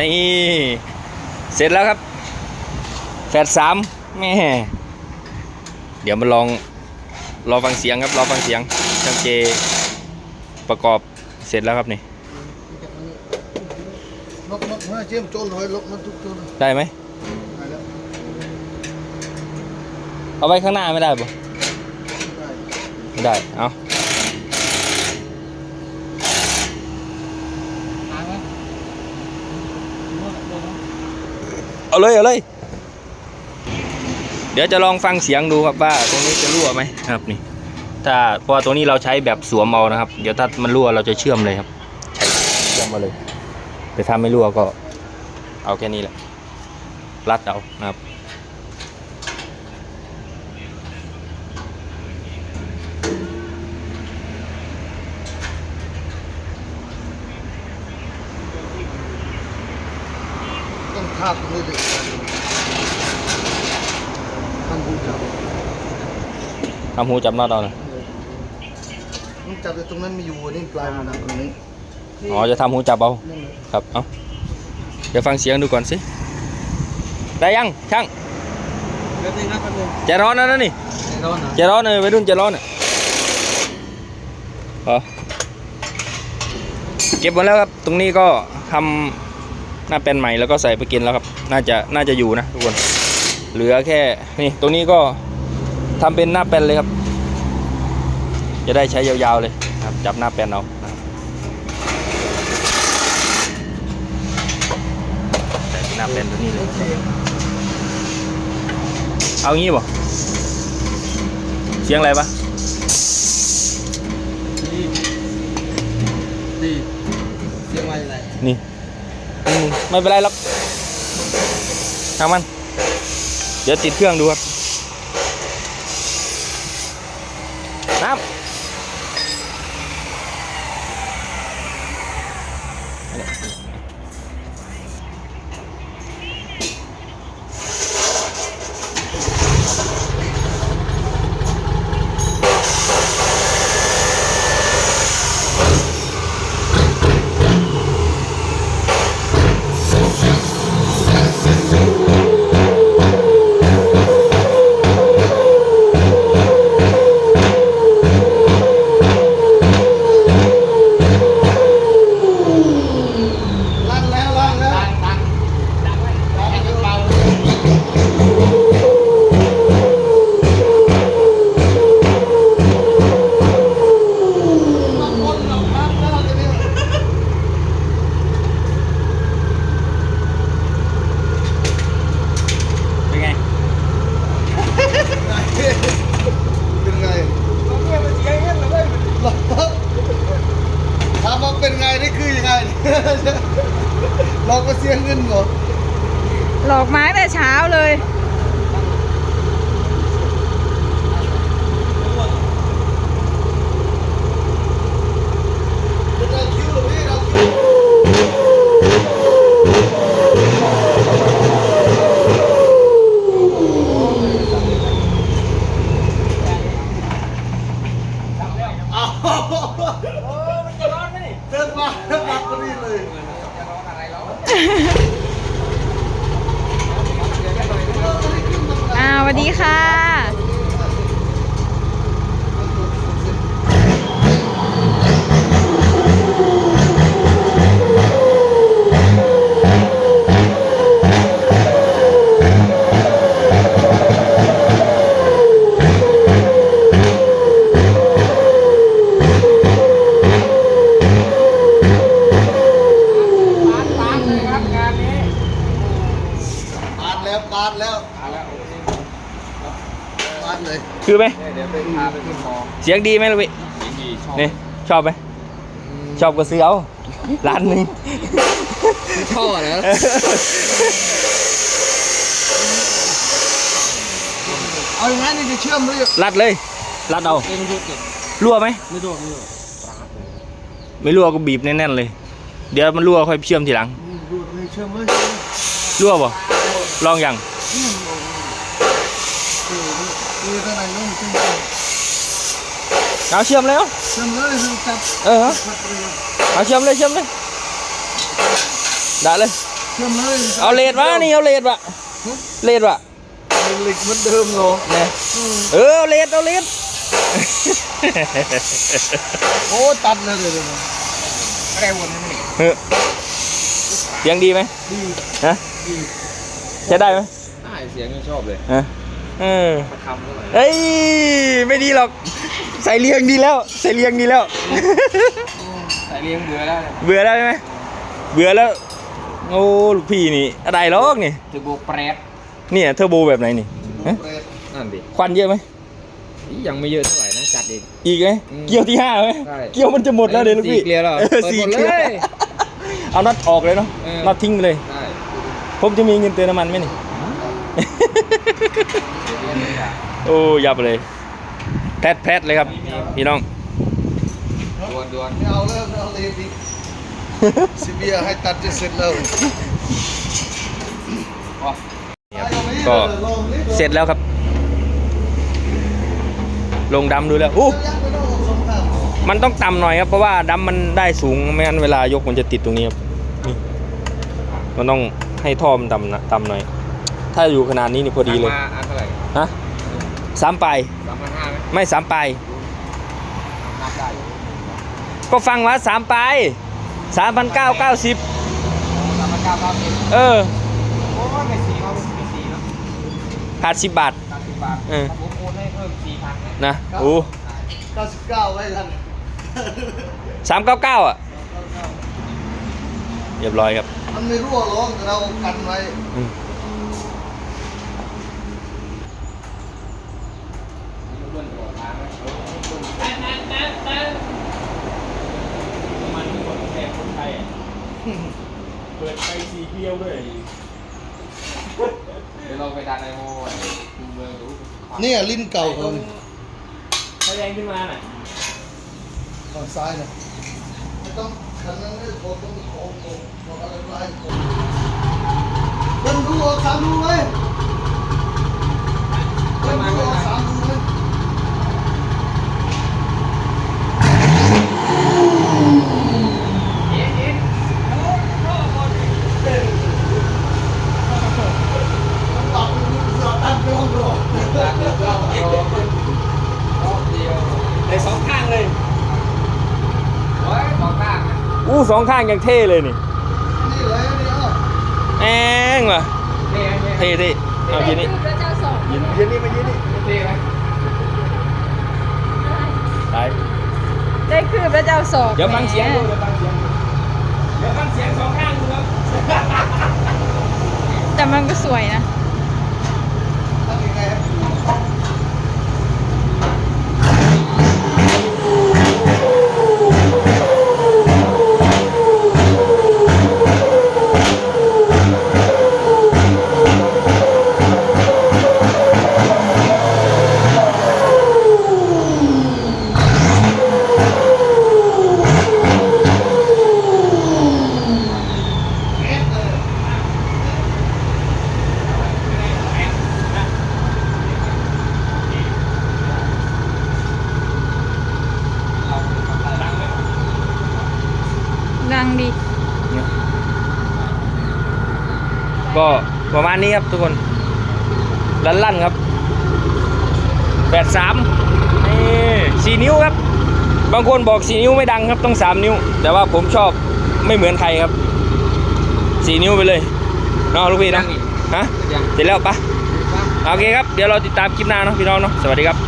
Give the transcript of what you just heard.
นี่ เสร็จแล้วครับ แฟดสามแม่เดี๋ยวมาลองรอฟังเสียงครับรอฟังเสียงช่างเจประกอบเสร็จแล้วครับนี่ลกนกเฮ้ยเจมโจนเลยลกมันทุกโจนได้ไหมได้แล้วเอาไว้ข้างหน้าไม่ได้ปะได้ไม่ได้ เอา หางไหม เอาเลยเอาเลย เดี๋ยวจะลองฟังเสียงดูครับว่าตรงนี้จะรั่วไหมครับนี่ ถ้าเพราะว่าตรงนี้เราใช้แบบสวมเอานะครับ เดี๋ยวถ้ามันรั่วเราจะเชื่อมเลยครับ ใช้เชื่อมมาเลย แต่ถ้าไม่รั่วก็ เอาแค่นี้แหละรัดเอานะครับ ต้องทาบตรงนี้เลยทำหูจับ ทำหูจับน็อตเอานะมันจับแต่ตรงนั้นไม่อยู่อันนี่ปลายมันตรงนี้อ๋อจะทำหูจับเอานั่นเลยครับเอาเดี๋ยวฟังเสียงดูก่อนสิได้ยังช่างแป๊บนึงนะแป๊บนึงใจร้อนนะนะนี่ไอ้ร้อนนะใจร้อนเลยวัยรุ่นใจร้อนอะเหรอเก็บหมดแล้วครับ ตรงนี้ก็ทำหน้าเป็นใหม่แล้วก็ใส่ไปกินแล้วครับ น่าจะน่าจะอยู่นะทุกคน เหลือแค่นี่ตรงนี้ก็ ทำเป็นหน้าเป็นเลยครับ จะได้ใช้ยาวๆเลยครับ จับหน้าเป็นเอานะครับใส่เป็นหน้าเป็นตัวนี้เลย เอางี้บ่เสียงอะไรปะดีดีเสียงมาอย่างไรนี่อืมไม่เป็นไรหรอกทางมัน เดี๋ยวติดเครื่องดูครับ น้ำ ลั่นแล้วลั่นแล้วดังดังดังไว้ดังให้เบาต้องก้นลงครับแล้วเราจะเนี่ย เป็นไง เป็นไงถามว่าเป็นไงนี่คือยังไง เราก็เสียเงินหมด หลอกไม้แต่เช้าเลยเป็นเราคิวหรือไม่เราคิวอ้าวมันจะร้อนไหมนี่เดินมาเดินมาพอดีเลยอ่าสวัส ดีค่ะ ปาดแล้วปาดแล้ว ปาดเลยคือไหมเดี๋ยวไปพาไปที่คลองเสียงดีไหมลูกพี่นี่ชอบไหมชอบก็ซื้อเอาร้านหนึ่งท่อนะเอาอย่างนั้นนี่จะเชื่อมเลยรัดเลย รัดเอาไม่รู้เก็บรั่วไหม ไม่รู้ไม่รู้ไม่รั่วก็บีบแน่นๆเลย เดี๋ยวมันรั่วค่อยเชื่อมทีหลังดูไม่เชื่อมเลยรั่วบ่ลองยังคื อข้างในนุ่มจริงเอาเชื่อมเลยเอาเชื่อมเลยคือจับเออพัดเรือเอาเชื่อมเลยเชื่อมเลยได้เลยชื่อมเลยเอาเลดวะนี่เอาเลดวะเลดวะเหล็กเหมือนเดิมเหรอเนี่ยเออเอาเลดเอาเลดโอ้ตัดเลยเดี๋ยวนี้อะไรวนนี่เออเสียงดีไหมดีฮะจะได้ไหมได้เสียงยังชอบเลยฮะ เออมาทำเท่าไหร่เอ้ยไม่ดีหรอกใส่เลียงดีแล้วใส่เลียงดีแล้วแต่เลี้ยงเบื่อแล้วเนี่ยเบื่อแล้วใช่ไหมเบื่อแล้วโอ้ลูกพี่นี่อะไรหรอกนี่เทอร์โบแปรดเนี่ยเทอร์โบแบบไหนนี่ฮะนั่นดิควันเยอะไหมยังไม่เยอะเท่าไหร่นะจัดเองอีกไหมอืมเกี่ยวที่ห้าไหมใช่เกี่ยวมันจะหมดแล้วเดี๋ยวลูกพี่สี่เกลียวแล้วออเปิดสี่หมดเกลียวเลยเอาน็อตออกเลยเนาะเออน็อตทิ้งไปเลยได้ผมจะมีเงินเติมน้ำมันไหมนี่ โอ้ยับเลย แพทแพทเลยครับพี่น้องดวนดวนไม่เอาแล้วไม่เอาเลยพี่ซิเบียให้ตัดจะเสร็จแล้วก็เสร็จแล้วครับ ลงดำดูแล้วอู้ยังไม่ต้องออกสงครามมันต้องต่ำหน่อยครับเพราะว่าดำมันได้สูงไม่งั้นเวลายกมันจะติดตรงนี้ครับนี่มันต้องให้ท่อมันต่ำนะต่ำหน่อย ถ้าอยู่ขนาดนี้นี่พอดีเลยมาอันเท่าไหร่ฮะ สามปลายสามพันห้าไหมไม่สามปลายนับได้อยู่ก็ฟังว่าสามปลายสามพันเก้าเก้าสิบสามพันเก้าเก้าสิบเออโอ้ยไม่สี่เขาไม่สี่เนาะขาดสิบบาทสามสิบบาทเออผมโอนให้เพิ่มสี่พันนะนะโอ้99ไว้ท่านสามเก้าเก้าอะเรียบร้อยครับ มันไม่รั่วร้องแต่เรากันไว้ อืม เพื่อนบอกทางไหม มันมีคนแทนคนไทยเปิดไปสี เกลียวด้วยเดี๋ยวเราไปดันไอโม่ดูเมืองดูเนี่ยลิ้นเก่าเขาเนี่ยไฟแดงขึ้นมาน่ะฝั่งซ้ายเนี่ยไม่ต้องคันนั้นไม่โคตรต้องโค้งโค้งโค้งอะไรไล่โค้งเบิ้ลดูออกสามดูเลยเบิ้ลดูออกสามดูเลย ตัดตัดไปห้องรอ ดันเดียวรอบรอบเดียว ในสองข้างเลย โอ้ยสองข้างนะ อู้สองข้างยังเท่เลยนี่นี่เลยนี่เอ้าแองว่ะเท่ไหมเท่เท่เอายืนนี่พระเจ้าสองยืนยืนนี่มายืนนี่เท่ไหมไปได้คือพระเจ้าสองเดี๋ยวฟังเสียงดูเดี๋ยวฟังเสียงดูเดี๋ยวฟังเสียงสองข้างดูครับแต่มันก็สวยนะ ก็ประมาณนี้ครับทุกคนลั่นลั่นๆครับแปดสามนี่สี่นิ้วครับ บางคนบอกสี่นิ้วไม่ดังครับต้องสามนิ้ว แต่ว่าผมชอบไม่เหมือนใครครับสี่นิ้วไปเลยเนาะลูกพี่เนาะฮะยังเสร็จแล้วปะฟังโอเคครับ เดี๋ยวเราติดตามคลิปหน้าเนาะพี่น้องเนาะสวัสดีครับ